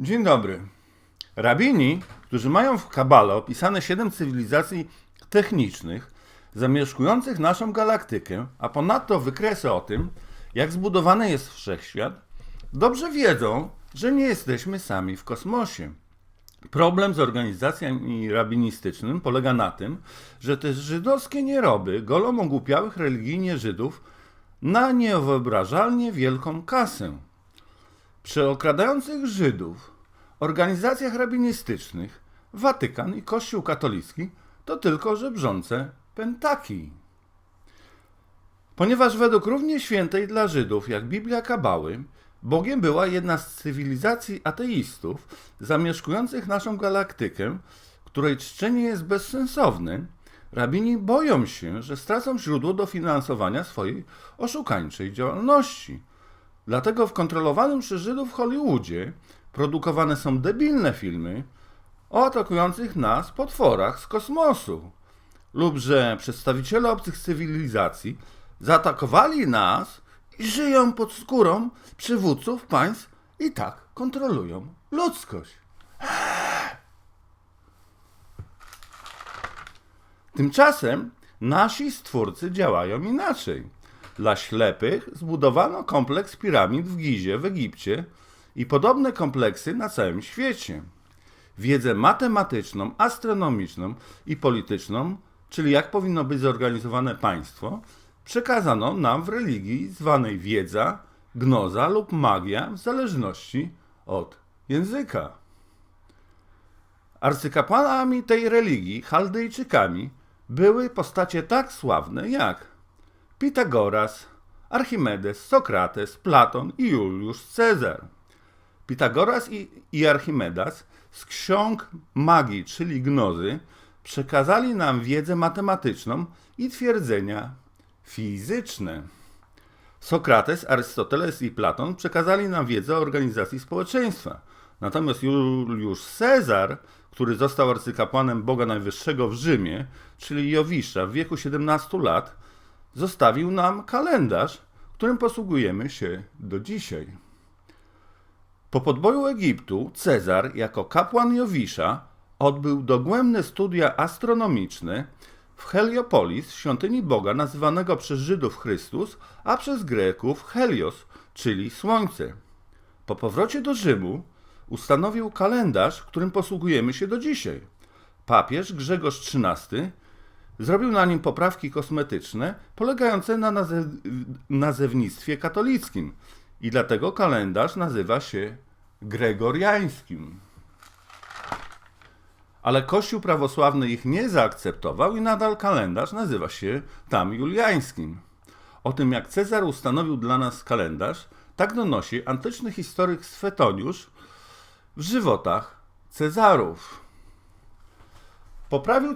Dzień dobry. Rabini, którzy mają w Kabale opisane siedem cywilizacji technicznych zamieszkujących naszą galaktykę, a ponadto wykresy o tym, jak zbudowany jest wszechświat, dobrze wiedzą, że nie jesteśmy sami w kosmosie. Problem z organizacjami rabinistycznym polega na tym, że te żydowskie nieroby golą ogłupiałych religijnie Żydów na niewyobrażalnie wielką kasę. Przy okradających Żydów, organizacjach rabinistycznych, Watykan i Kościół katolicki to tylko żebrzące pentaki. Ponieważ według równie świętej dla Żydów jak Biblia Kabały, Bogiem była jedna z cywilizacji ateistów zamieszkujących naszą galaktykę, której czczenie jest bezsensowne, rabini boją się, że stracą źródło dofinansowania swojej oszukańczej działalności. Dlatego w kontrolowanym przez Żydów Hollywoodzie produkowane są debilne filmy o atakujących nas potworach z kosmosu. Lub że przedstawiciele obcych cywilizacji zaatakowali nas i żyją pod skórą przywódców państw i tak kontrolują ludzkość. Tymczasem nasi stwórcy działają inaczej. Dla ślepych zbudowano kompleks piramid w Gizie w Egipcie i podobne kompleksy na całym świecie. Wiedzę matematyczną, astronomiczną i polityczną, czyli jak powinno być zorganizowane państwo, przekazano nam w religii zwanej wiedza, gnoza lub magia w zależności od języka. Arcykapłanami tej religii, Chaldejczykami, były postacie tak sławne jak Pitagoras, Archimedes, Sokrates, Platon i Juliusz Cezar. Pitagoras i, i Archimedas z ksiąg magii, czyli gnozy, przekazali nam wiedzę matematyczną i twierdzenia fizyczne. Sokrates, Arystoteles i Platon przekazali nam wiedzę o organizacji społeczeństwa. Natomiast Juliusz Cezar, który został arcykapłanem Boga Najwyższego w Rzymie, czyli Jowisza w wieku 17 lat, zostawił nam kalendarz, którym posługujemy się do dzisiaj. Po podboju Egiptu Cezar jako kapłan Jowisza odbył dogłębne studia astronomiczne w Heliopolis, świątyni Boga nazywanego przez Żydów Chrystus, a przez Greków Helios, czyli Słońce. Po powrocie do Rzymu ustanowił kalendarz, którym posługujemy się do dzisiaj. Papież Grzegorz XIII zrobił na nim poprawki kosmetyczne polegające na nazew nazewnictwie katolickim i dlatego kalendarz nazywa się gregoriańskim. Ale Kościół prawosławny ich nie zaakceptował i nadal kalendarz nazywa się tam juliańskim. O tym, jak Cezar ustanowił dla nas kalendarz, tak donosi antyczny historyk Swetoniusz w żywotach Cezarów. Poprawił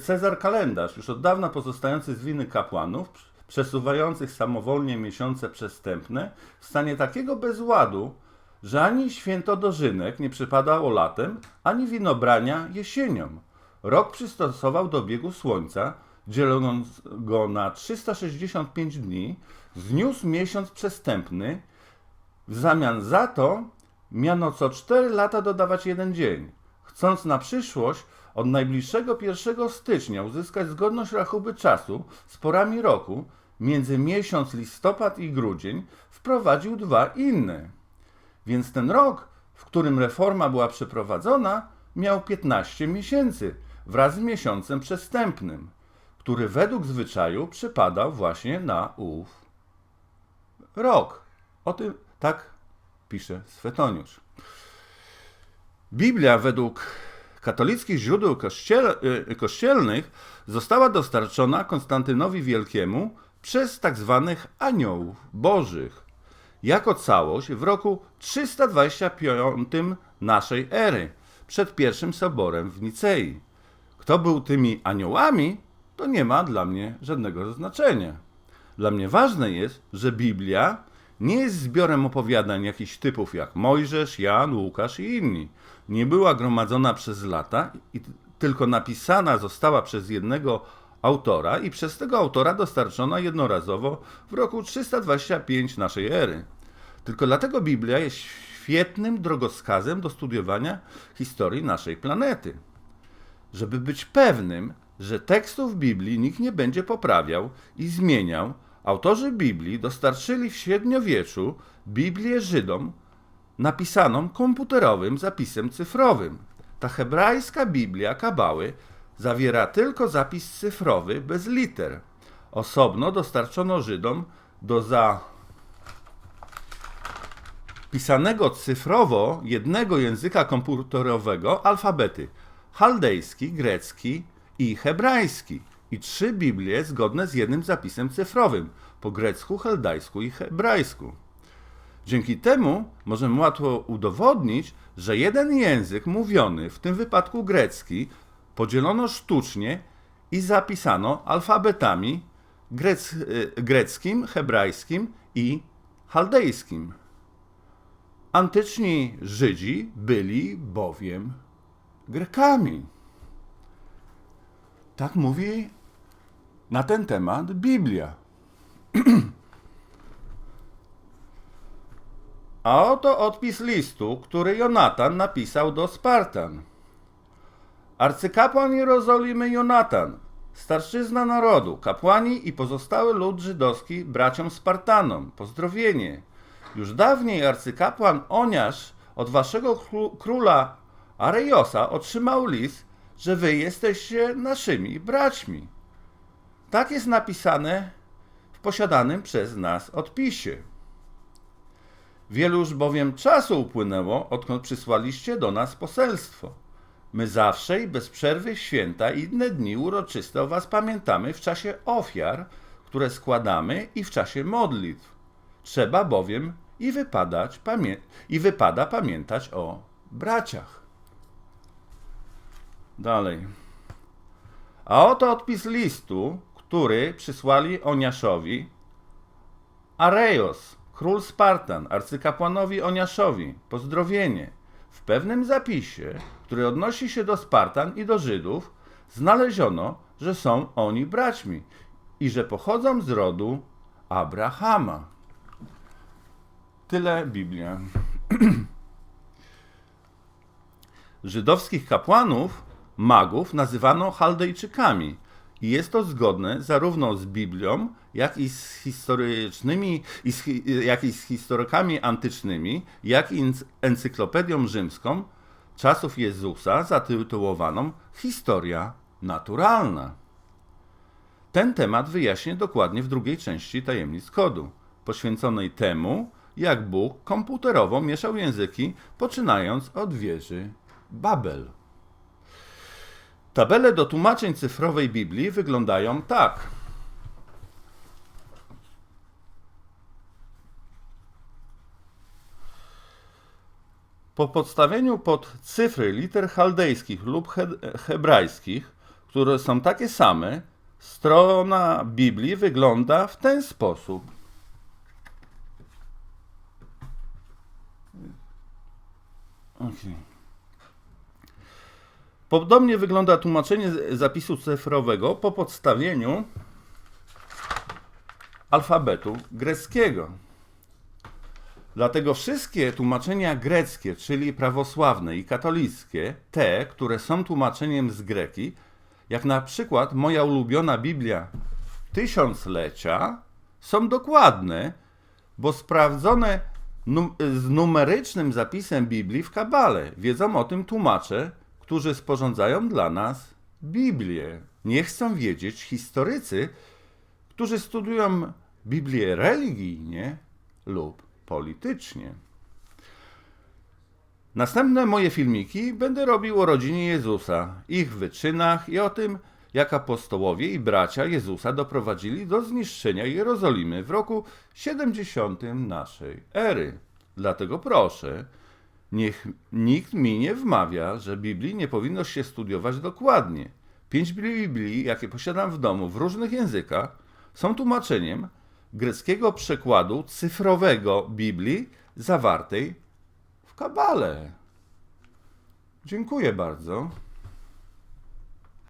Cezar kalendarz, już od dawna pozostający z winy kapłanów, przesuwających samowolnie miesiące przestępne, w stanie takiego bezładu, że ani święto dożynek nie przypadało latem, ani winobrania jesienią. Rok przystosował do biegu słońca, dzieląc go na 365 dni, zniósł miesiąc przestępny, w zamian za to miano co 4 lata dodawać jeden dzień, chcąc na przyszłość od najbliższego 1 stycznia uzyskać zgodność rachuby czasu z porami roku, między miesiąc listopad i grudzień wprowadził dwa inne. Więc ten rok, w którym reforma była przeprowadzona, miał 15 miesięcy wraz z miesiącem przestępnym, który według zwyczaju przypadał właśnie na ów rok. O tym tak pisze Swetoniusz. Biblia według katolickich źródeł kościel, kościelnych została dostarczona Konstantynowi Wielkiemu przez tak zwanych aniołów bożych jako całość w roku 325 naszej ery, przed pierwszym soborem w Nicei. Kto był tymi aniołami, to nie ma dla mnie żadnego znaczenia. Dla mnie ważne jest, że Biblia nie jest zbiorem opowiadań jakichś typów jak Mojżesz, Jan, Łukasz i inni. Nie była gromadzona przez lata i tylko napisana została przez jednego autora i przez tego autora dostarczona jednorazowo w roku 325 naszej ery. Tylko dlatego Biblia jest świetnym drogowskazem do studiowania historii naszej planety. Żeby być pewnym, że tekstów Biblii nikt nie będzie poprawiał i zmieniał, autorzy Biblii dostarczyli w średniowieczu Biblię Żydom napisaną komputerowym zapisem cyfrowym. Ta hebrajska Biblia Kabały zawiera tylko zapis cyfrowy bez liter. Osobno dostarczono Żydom do za pisanego cyfrowo jednego języka komputerowego alfabety chaldejski, grecki i hebrajski i trzy Biblie zgodne z jednym zapisem cyfrowym po grecku, chaldajsku i hebrajsku. Dzięki temu możemy łatwo udowodnić, że jeden język mówiony, w tym wypadku grecki, podzielono sztucznie i zapisano alfabetami grec, y, greckim, hebrajskim i chaldejskim. Antyczni Żydzi byli bowiem Grekami. Tak mówi na ten temat Biblia. A oto odpis listu, który Jonatan napisał do Spartan. Arcykapłan Jerozolimy Jonatan, starszyzna narodu, kapłani i pozostały lud żydowski braciom Spartanom, pozdrowienie. Już dawniej arcykapłan Oniasz od waszego króla Arejosa otrzymał list, że wy jesteście naszymi braćmi. Tak jest napisane w posiadanym przez nas odpisie. Wielu już bowiem czasu upłynęło, odkąd przysłaliście do nas poselstwo. My zawsze i bez przerwy święta i inne dni uroczyste o was pamiętamy w czasie ofiar, które składamy i w czasie modlitw. Trzeba bowiem i, wypadać, i wypada pamiętać o braciach. Dalej. A oto odpis listu, który przysłali Oniaszowi Areios, król Spartan, arcykapłanowi Oniaszowi, pozdrowienie. W pewnym zapisie, który odnosi się do Spartan i do Żydów, znaleziono, że są oni braćmi i że pochodzą z rodu Abrahama. Tyle Biblia. Żydowskich kapłanów, magów, nazywano Chaldejczykami. I jest to zgodne zarówno z Biblią, jak i z historycznymi, jak i z historykami antycznymi, jak i encyklopedią rzymską czasów Jezusa zatytułowaną Historia naturalna. Ten temat wyjaśnię dokładnie w drugiej części tajemnic kodu, poświęconej temu, jak Bóg komputerowo mieszał języki, poczynając od wieży Babel. Tabele do tłumaczeń cyfrowej Biblii wyglądają tak. Po podstawieniu pod cyfry liter chaldejskich lub he hebrajskich, które są takie same, strona Biblii wygląda w ten sposób. Okay. Podobnie wygląda tłumaczenie zapisu cyfrowego po podstawieniu alfabetu greckiego. Dlatego wszystkie tłumaczenia greckie, czyli prawosławne i katolickie, te, które są tłumaczeniem z greki, jak na przykład moja ulubiona Biblia Tysiąclecia, są dokładne, bo sprawdzone num z numerycznym zapisem Biblii w Kabale. Wiedzą o tym tłumacze, którzy sporządzają dla nas Biblię. Nie chcą wiedzieć historycy, którzy studiują Biblię religijnie lub politycznie. Następne moje filmiki będę robił o rodzinie Jezusa, ich wyczynach i o tym, jak apostołowie i bracia Jezusa doprowadzili do zniszczenia Jerozolimy w roku 70 naszej ery. Dlatego proszę, niech nikt mi nie wmawia, że Biblii nie powinno się studiować dokładnie. Pięć Biblii, jakie posiadam w domu w różnych językach, są tłumaczeniem greckiego przekładu cyfrowego Biblii zawartej w Kabale. Dziękuję bardzo.